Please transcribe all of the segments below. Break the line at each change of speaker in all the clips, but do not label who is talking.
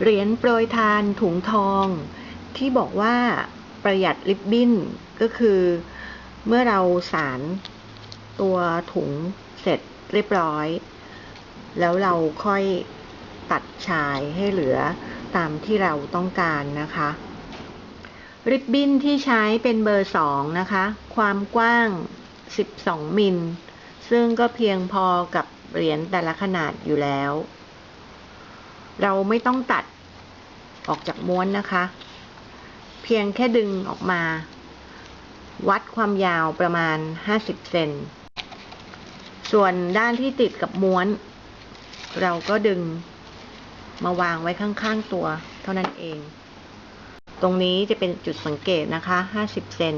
เหรียญโปรยทานถุงทอง ที่บอกว่าประหยัดริบบิ้นก็คือเมื่อเราสารตัวถุงเสร็จเรียบร้อย แล้วเราค่อยตัดชายให้เหลือตามที่เราต้องการนะคะ ริบบิ้นที่ใช้เป็นเบอร์สองนะคะ ความกว้าง 12 มิล ซึ่งก็เพียงพอกับเหรียญแต่ละขนาดอยู่แล้ว เราไม่ต้องตัดออกจากม้วนนะคะ เพียงแค่ดึงออกมา วัดความยาวประมาณ 50 เซน ส่วนด้านที่ติดกับม้วน เราก็ดึงมาวางไว้ข้างๆตัวเท่านั้นเอง ตรงนี้จะเป็นจุดสังเกตนะคะ 50 เซน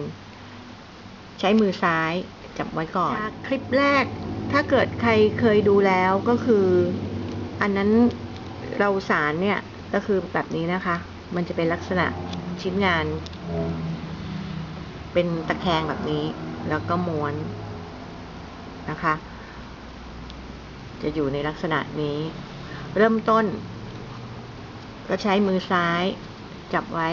ใช้มือซ้ายจับไว้ก่อน คลิปแรกถ้าเกิดใครเคยดูแล้วก็คือ อันนั้น เราสารเนี่ยก็คือแบบนี้นะคะ มันจะเป็นลักษณะชิ้นงาน เป็นตะแคงแบบนี้ แล้วก็ม้วนนะคะ จะอยู่ในลักษณะนี้ เริ่มต้น ก็ใช้มือซ้ายจับไว้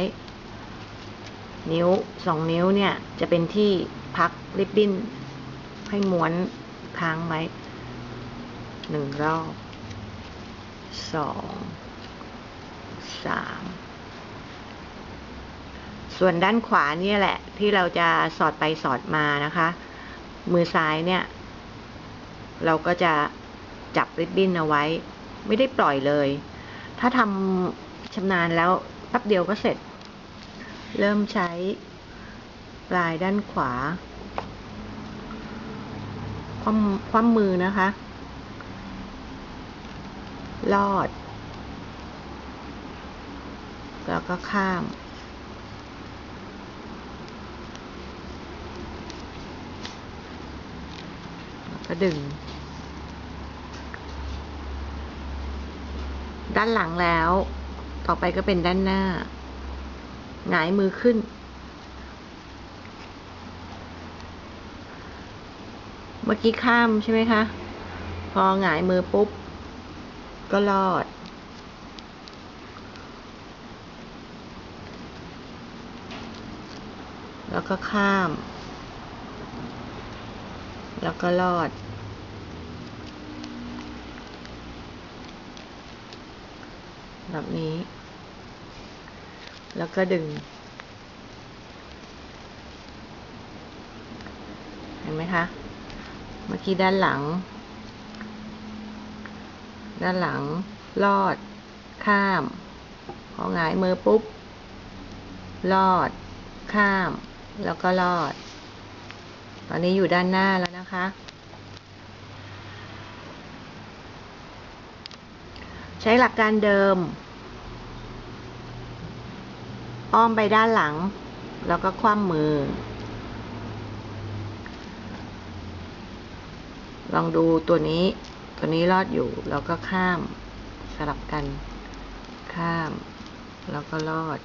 นิ้วสองนิ้วเนี่ย จะเป็นที่พักริบบิ้นให้ม้วนค้างไว้หนึ่งรอบ สองสามส่วนด้านขวาเนี่ยแหละ ที่เราจะสอดไปสอดมานะคะ มือซ้ายเนี่ย เราก็จะจับริบบิ้นเอาไว้ ไม่ได้ปล่อยเลย ถ้าทำชำนาญแล้วแป๊บเดียวก็เสร็จ เริ่มใช้ปลายด้านขวา คว่ำคว่ำมือนะคะ ลอด แล้วก็ข้ามแล้วก็ดึง ด้านหลังแล้ว ต่อไปก็เป็นด้านหน้า หงายมือขึ้น เมื่อกี้ข้ามใช่ไหมคะ พอหงายมือปุ๊บ ก็ลอด แล้วก็ข้าม แล้วก็ลอด แบบนี้ แล้วก็ดึง เห็นไหมคะ เมื่อกี้ด้านหลัง ด้านหลัง ลอด ข้าม พอหงายมือปุ๊บ ลอด ข้าม แล้วก็ลอด ตอนนี้อยู่ด้านหน้าแล้วนะคะ ใช้หลักการเดิม อ้อมไปด้านหลัง แล้วก็คว่ำมือลองดูตัวนี้ ตัวนี้รอดอยู่แล้วก็ข้ามสลับกัน ข้าม แล้วก็รอด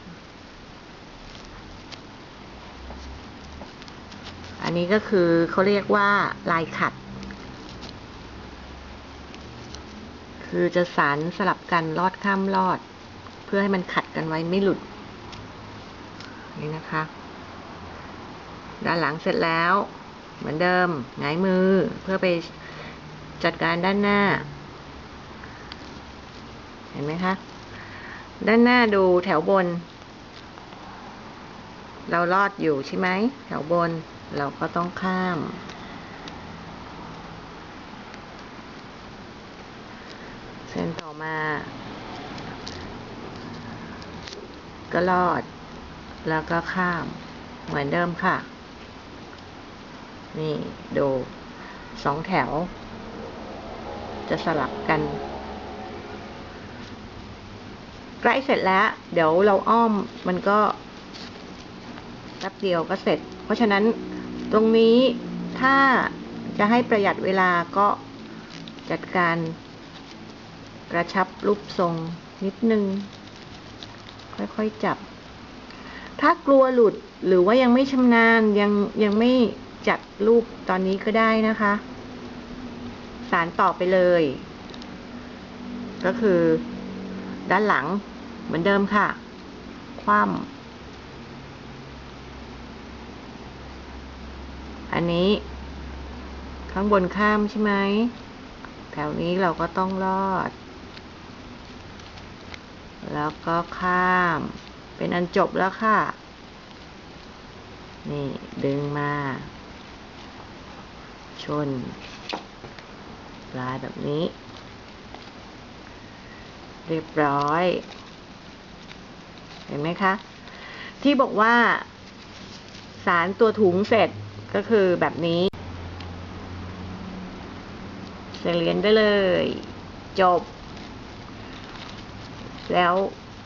อันนี้ก็คือเขาเรียกว่าลายขัด คือจะสารสลับกันลอดข้ามลอด เพื่อให้มันขัดกันไว้ไม่หลุด นี่นะคะ ด้านหลังเสร็จแล้ว เหมือนเดิมหงายมือเพื่อไป จัดการด้านหน้า เห็นไหมคะ ด้านหน้าดูแถวบน เราลอดอยู่ใช่ไหม แถวบนเราก็ต้องข้าม เส้นต่อมา ก็ลอด แล้วก็ข้าม เหมือนเดิมค่ะ นี่ ดูสองแถว จะสลับกัน ใกล้เสร็จแล้ว เดี๋ยวเราอ้อมมันก็แป๊บเดียวก็เสร็จ เพราะฉะนั้นตรงนี้ถ้าจะให้ประหยัดเวลาก็จัดการกระชับรูปทรงนิดนึง ค่อยๆจับ ถ้ากลัวหลุดหรือว่ายังไม่ชำนาญยังยังไม่จัดรูปตอนนี้ก็ได้นะคะ สารต่อไปเลย ก็คือ ด้านหลังเหมือนเดิมค่ะ คว่ำอันนี้ ข้างบนข้ามใช่ไหมแถวนี้เราก็ต้องลอด แล้วก็ข้าม เป็นอันจบแล้วค่ะ นี่ ดึงมา ชน ลายแบบนี้ เรียบร้อย เห็นไหมคะ ที่บอกว่า สารตัวถุงเสร็จก็คือแบบนี้ใส่เหรียญได้เลย จบ แล้ว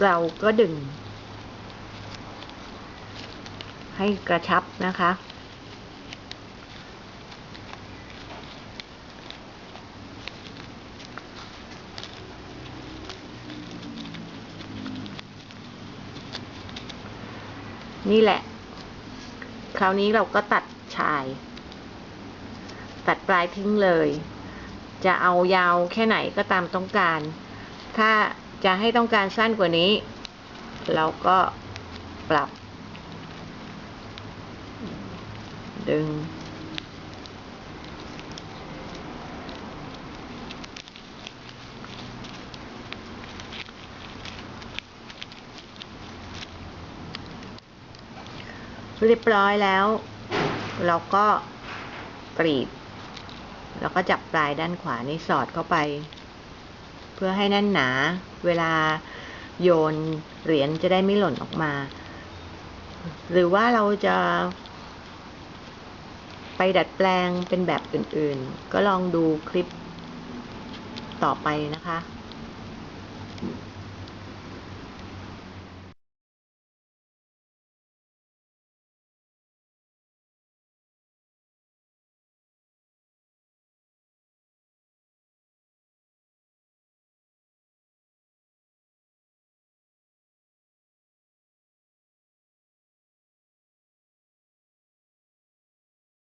เราก็ดึง ให้กระชับนะคะ นี่แหละ คราวนี้เราก็ตัดชาย ตัดปลายทิ้งเลย จะเอายาวแค่ไหนก็ตามต้องการ ถ้าจะให้ต้องการสั้นกว่านี้ เราก็ปรับ ดึง เรียบร้อยแล้ว เราก็กรีด แล้วก็จับปลายด้านขวานี่สอดเข้าไป เพื่อให้แน่นหนา เวลาโยนเหรียญจะได้ไม่หล่นออกมา หรือว่าเราจะ ไปดัดแปลงเป็นแบบอื่นๆ ก็ลองดูคลิปต่อไปนะคะ